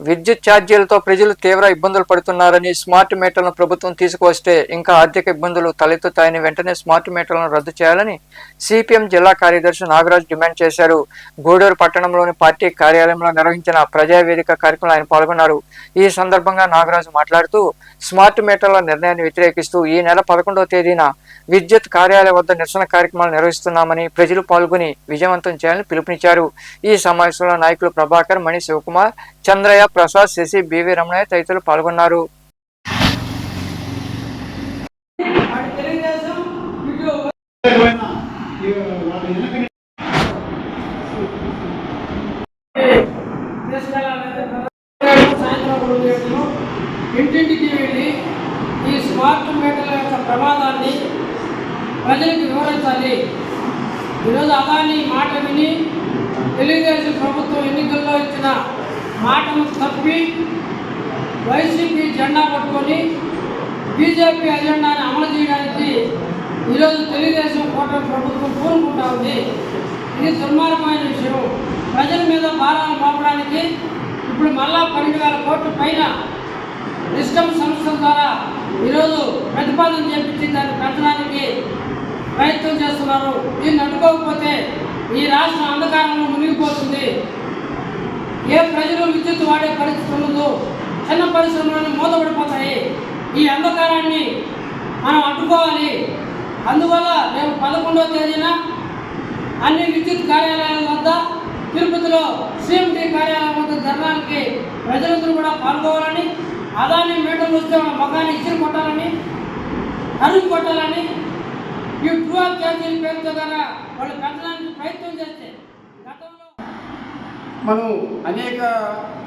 విద్యుత్ ఛార్జీలతో ప్రజలు తీవ్ర ఇబ్బందులు పడుతున్నారని స్మార్ట్ మీటర్లను ప్రభుత్వం తీసుకువస్తే ఇంకా ఆర్థిక ఇబ్బందులు తలెత్తుతాయని వెంటనే స్మార్ట్ మీటర్లను రద్దు చేయాలని సిపిఎం జిల్లా కార్యదర్శి నాగరాజు డిమాండ్ చేశారు. గూడూరు పట్టణంలోని పార్టీ కార్యాలయంలో నిర్వహించిన ప్రజావేదిక కార్యక్రమంలో ఆయన పాల్గొన్నారు. ఈ సందర్భంగా నాగరాజు మాట్లాడుతూ స్మార్ట్ మీటర్ల నిర్ణయాన్ని వ్యతిరేకిస్తూ ఈ నెల పదకొండవ తేదీన విద్యుత్ కార్యాలయం వద్ద నిరసన కార్యక్రమాలు నిర్వహిస్తున్నామని ప్రజలు పాల్గొని విజయవంతం చేయాలని పిలుపునిచ్చారు. ఈ సమావేశంలో నాయకులు ప్రభాకర్ మణి శివకుమార్ చంద్రయ్య ప్రసాద్ శశి బివి రమణయ్య తదితరులు పాల్గొన్నారు. ఇంటింటికి వెళ్ళి ఈ స్మార్ట్ మీటర్ల యొక్క ప్రమాదాన్ని ప్రజలకు వివరించాలి. ఈరోజు అదాని మాట విని తెలుగుదేశం ప్రభుత్వం ఎన్నికల్లో ఇచ్చిన మాటలు తప్పి వైసీపీ జెండా పట్టుకొని బీజేపీ ఎజెండాని అమలు చేయడానికి ఈరోజు తెలుగుదేశం కూటమి ప్రభుత్వం కోరుకుంటా ఉంది. ఇది దుర్మార్గమైన విషయం. ప్రజల మీద భారాలు మోపడానికి ఇప్పుడు మళ్ళా పన్నెండు వేల కోట్ల పైన డిస్టమ్ సంస్థల ద్వారా ఈరోజు ప్రతిపాదన చేపించి దాన్ని పెంచడానికి ప్రయత్నం చేస్తున్నారు. దీన్ని అడ్డుకోకపోతే ఈ రాష్ట్రం అంధకారంలో మునిగిపోతుంది. ఏ ప్రజలు విద్యుత్ వాడే పరిస్థితి ఉండదు చిన్న పరిశ్రమలను మూతపడిపోతాయి. ఈ అంధకారాన్ని మనం అడ్డుకోవాలి. అందువల్ల మేము పదకొండవ తేదీన అన్ని విద్యుత్ కార్యాలయాల వద్ద తిరుపతిలో సిఎండి కార్యాలయం వద్ద ధర్నానికి ప్రజలందరూ కూడా పాల్గొవాలని అదాని మీటర్లు వస్తే మన ముఖాన్ని ఇచ్చిన కొట్టాలని అరుగు కొట్టాలని ఈ ట్రూ ఆఫ్ ఛార్జీల పేరుతో ద్వారా వాళ్ళు పెంచడానికి ప్రయత్నం చేస్తే గతంలో మనం అనేక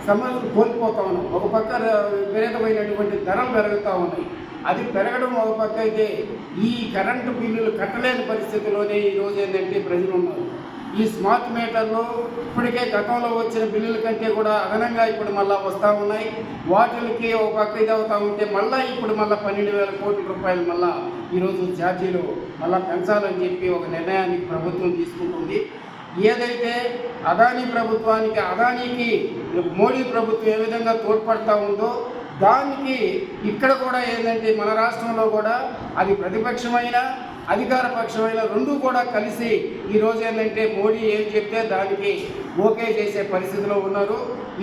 సమస్యలు కోల్పోతా ఉన్నాం. ఒక పక్క విపరీతమైనటువంటి ధరలు పెరుగుతూ ఉన్నాయి. అది పెరగడం ఒక పక్క అయితే ఈ కరెంటు బిల్లులు కట్టలేని పరిస్థితిలోనే ఈరోజు ఏంటంటే ప్రజలు ఉన్నారు ఈ స్మార్ట్ మీటర్లు ఇప్పటికే గతంలో వచ్చిన బిల్లుల కంటే కూడా అదనంగా ఇప్పుడు మళ్ళీ వస్తూ ఉన్నాయి. వాటికి ఒక పక్క ఇది అవుతూ ఉంటే మళ్ళీ ఇప్పుడు మళ్ళీ పన్నెండు వేల కోట్ల రూపాయలు మళ్ళీ ఈరోజు ఛార్జీలు మళ్ళీ పెంచాలని చెప్పి ఒక నిర్ణయానికి ప్రభుత్వం తీసుకుంటుంది. ఏదైతే అదానీ ప్రభుత్వానికి అదానీకి మోడీ ప్రభుత్వం ఏ విధంగా తోడ్పడతా ఉందో దానికి ఇక్కడ కూడా ఏంటంటే మన రాష్ట్రంలో కూడా అది ప్రతిపక్షమైన అధికార పక్షమైన రెండు కూడా కలిసి ఈరోజు ఏంటంటే మోడీ ఏం చెప్తే దానికి ఓకే చేసే పరిస్థితిలో ఉన్నారు.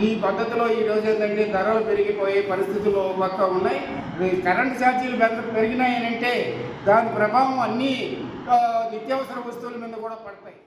ఈ పద్ధతిలో ఈరోజు ఏంటంటే ధరలు పెరిగిపోయే పరిస్థితులు పక్క ఉన్నాయి. కరెంట్ ఛార్జీలు పెద్ద పెరిగినాయనంటే దాని ప్రభావం అన్నీ నిత్యావసర వస్తువుల మీద కూడా పడతాయి.